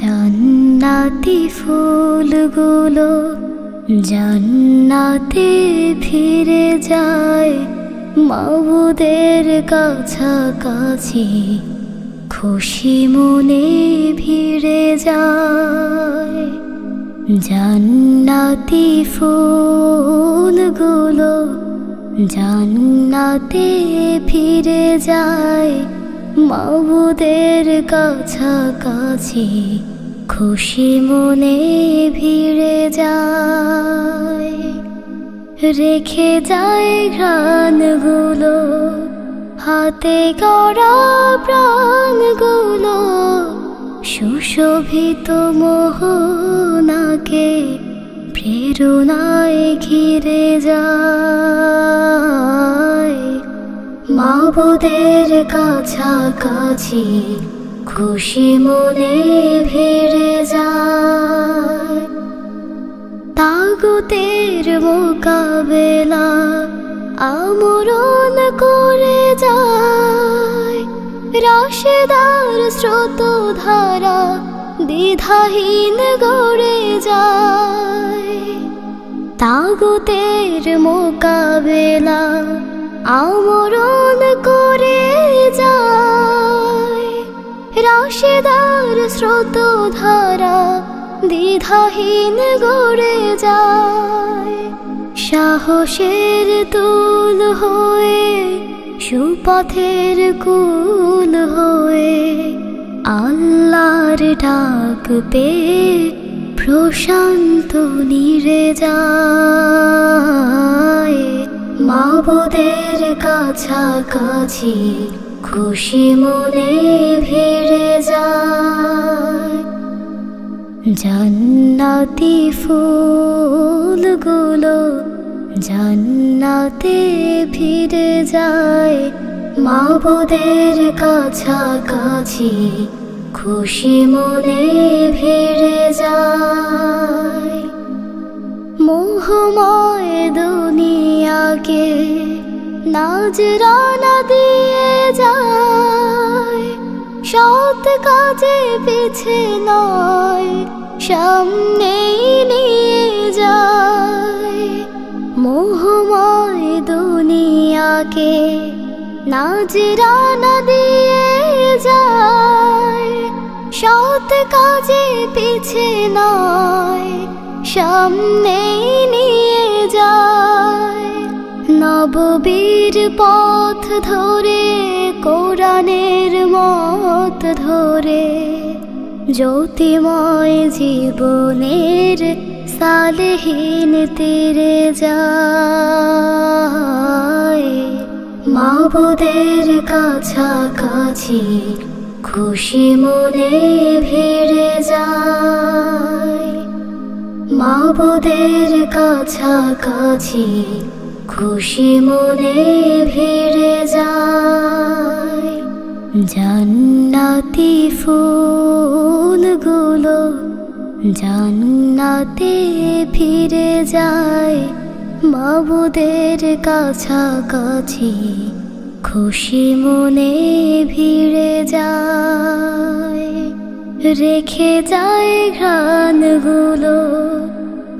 জান্নাতি ফুলগুলো জান্নাতে ফিরে যায় মাবুদের কাছাকাছি। খুশি মনে ভিড়ে যায়। জান্নাতি ফুলগুলো জান্নাতে ফিরে যায়। মাবুদের কাছাকাছি খুশি মনে ভিড়ে যায়। রেখে যায় ঘ্রাণগুলো, হাতে গড়া প্রাণগুলো সুশোভিত মোহনাকে প্রেরণায় ঘিরে যায়। মাবুদের কাছাকাছি খুশি মনে ভিড়ে যায়। তাগুতের মোকাবেলা আমরণ করে যায়। রাশেদার স্রোত ধারা দ্বিধাহীন গড়ে যায়। তাগুতের মোকাবেলা আমরণ করে যায়। রাশেদার স্রোত ধারা দ্বিধাহীন গড়ে যায়। সাহসের তুল হয়ে সুপথের কুল হয়ে আল্লাহর ডাক পে প্রশান্ত নিরে যায়। মাবুদের কাছাকাছি খুশি মনে ভিড়ে যায়। জান্নাতি ফুলগুলো জান্নাতে ফিরে যায় মাবুদের কাছাকাছি খুশি মনে ভিড়ে যায় মোহময় দুনিয়াকে নাজরানা দিয়ে যায় সৎ কাজে পিছে নয় সামনেই দুনিয়াকে নাজরানা দিয়ে যায়, সৎ কাজে পিছে নয়, সামনে নিয়ে যায়। নববীর পথ ধরে, কোরআনের মত ধরে, জ্যোতিময় জীবনের সালেহীন তীরে যায়। মাবুদের কাছাকাছি খুশি মনে ভিড়ে যায়। মাবুদের কাছাকাছি খুশি মনে ভিড়ে যায়। জান্নাতি ফুলগুলো জান্নাতে ফিরে যায়। মাবুদের কাছাকাছি খুশি মনে ভিড়ে যায়, রেখে যায় ঘ্রাণগুলো,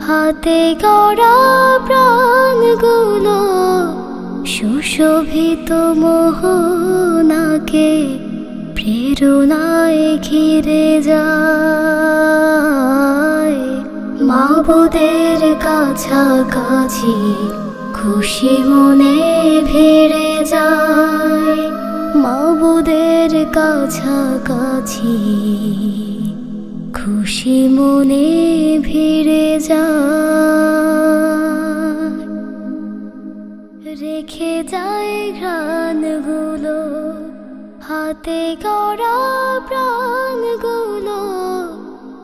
হাতে গড়া প্রাণগুলো, সুশোভিত মোহনাকে প্রেরণায় ঘিরে যায়। মাবুদের কাছাকাছি খুশি মনে ভিড়ে যায় মাবুদের কাছাকাছি। খুশি মনে ভিড়ে যায়। রেখে যায় ঘ্রাণগুলো, হাতে গড়া প্রাণগুলো,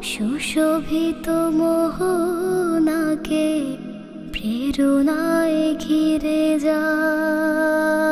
সুশোভিত মোহনাকে প্রেরণায় ঘিরে যায়